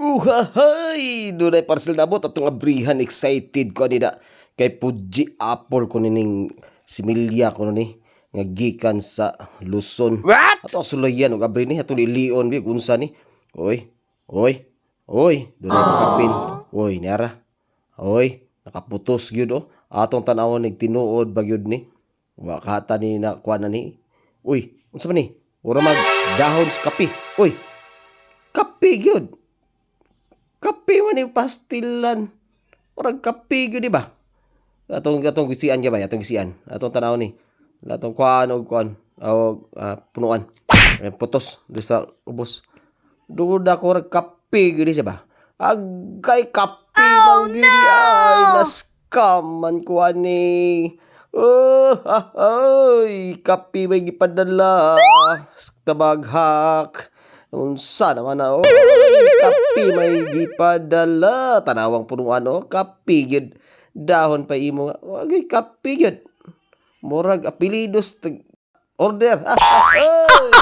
Uhahay! Dunay parcel na bot atong abrihan excited ko nida kay Fuji Apple ko nining similya ko ni nga gikan sa Luzon. What? Ato sulayan og abri ni atong lilion bi unsa ni. Oy. Oy. Oy, dunay kapin. Oy, niara. Oy, nakaputos gyud oh. Atong tanawon nig tinuod ba gyud ni. Wa kata ni na kuha na ni. Uy, unsa man ni? Ura mag dahon sa kape. Uy. Kape gyud. Kape man yung pastilan. Orang kape gyud di ba? Atong atong gisian gyud ba? Atong gisian. Atong tanaw ni. Atong kuan og kuan. O ah, punuan. Eh, putos di sa ubos. Duda ko rag kape gyud siya ba? Agay kape oh, no! ay naskaman ko ani. Oh, ay, kape may gipadala. Tabaghak. Unsa naman na oh. Kape may gipadala. Tanawang punuan oh. Kape gyud. Dahon pa imo. Wagay kape gyud. Murag apelidos order.